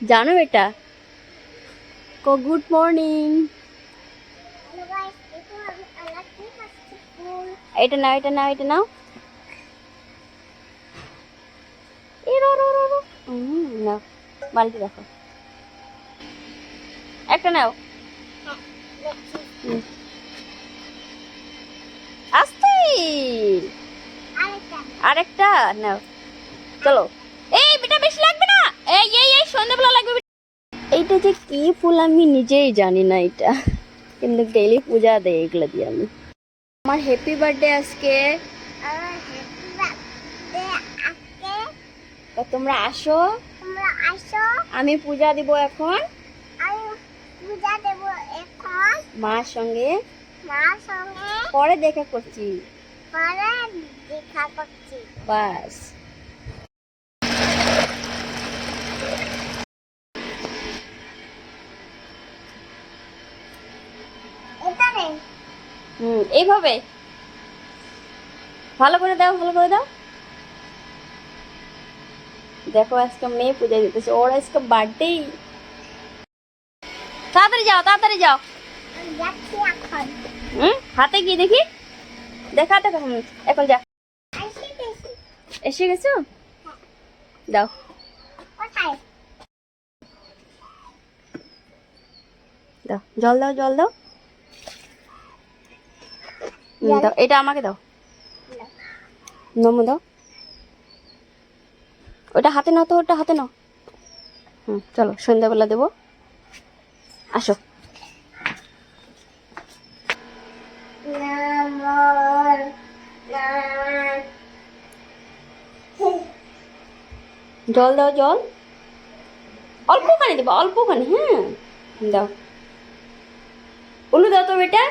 জানো এটা? কো গুড মর্নিং। এটা নাও এটা নাও এটা নাও। নাও বালতি দেখো একটা নাও। হ্যাঁ হুম। আরেকটা নাও চলো। এই বেটা বেশি লাগবে না। এই এই এই সন্ধ্যাবেলা লাগবে এইটা যে কি ফুল আমি নিজেই জানি না এটা। কিন্তু ডেইলি পূজা দেয় এগুলো দিয়ে আমি। আমার হ্যাপি বার্থডে আজকে। আমার হ্যাপি বার্থডে আজকে। তা তোমরা আসো। তোমরা আসো। আমি পূজা দিব এখন। পূজা দেব এখন। মার সঙ্গে। মার সঙ্গে। পরে দেখা করছি। বাস। হুম এইভাবে। ভালো করে দাও ভালো করে দাও। দেখো আজকে মেয়ে পূজা দিতেছে। ওর আজকে বার্থডে তাড়াতাড়ি যাও তাড়াতাড়ি যাও। হুম হাতে কি দেখি। দেখা দেখা এখন যা। এসে গেছো? দাও। দাও, জল দাও জল দাও। দাও, এটা আমাকে দাও। নমু দাও। ওটা হাতে নাও তো, ওটা হাতে নাও। হুম, চলো, সন্ধ্যাবেলা দেবো। আসো নামর নাম জল দাও জল। অল্পখানি দেবো অল্পখানি হ্যাঁ। দাও। উলু দাও তো বেটা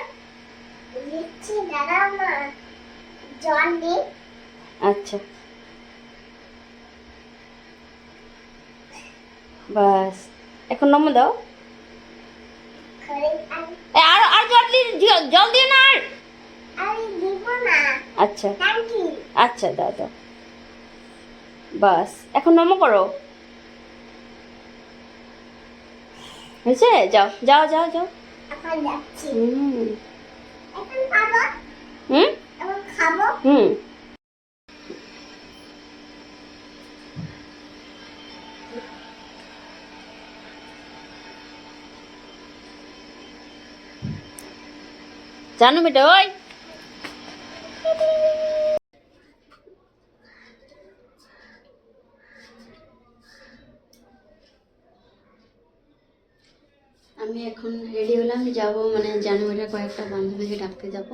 আচ্ছা। বাস। এখন নমো দাও। আর আর জল দি- জ- জল দিও না আর। আমি দিব না। আচ্ছা। আচ্ছা দাও দাও। বাস এখন নমো করো। হয়েছে? যাও যাও যাও যাও। হুম। হুম। জানো বেটা ওই। আমি এখন রেডি হলাম যাব মানে জানুয়ারির কয়েকটা বান্ধবীকে ডাকতে যাব।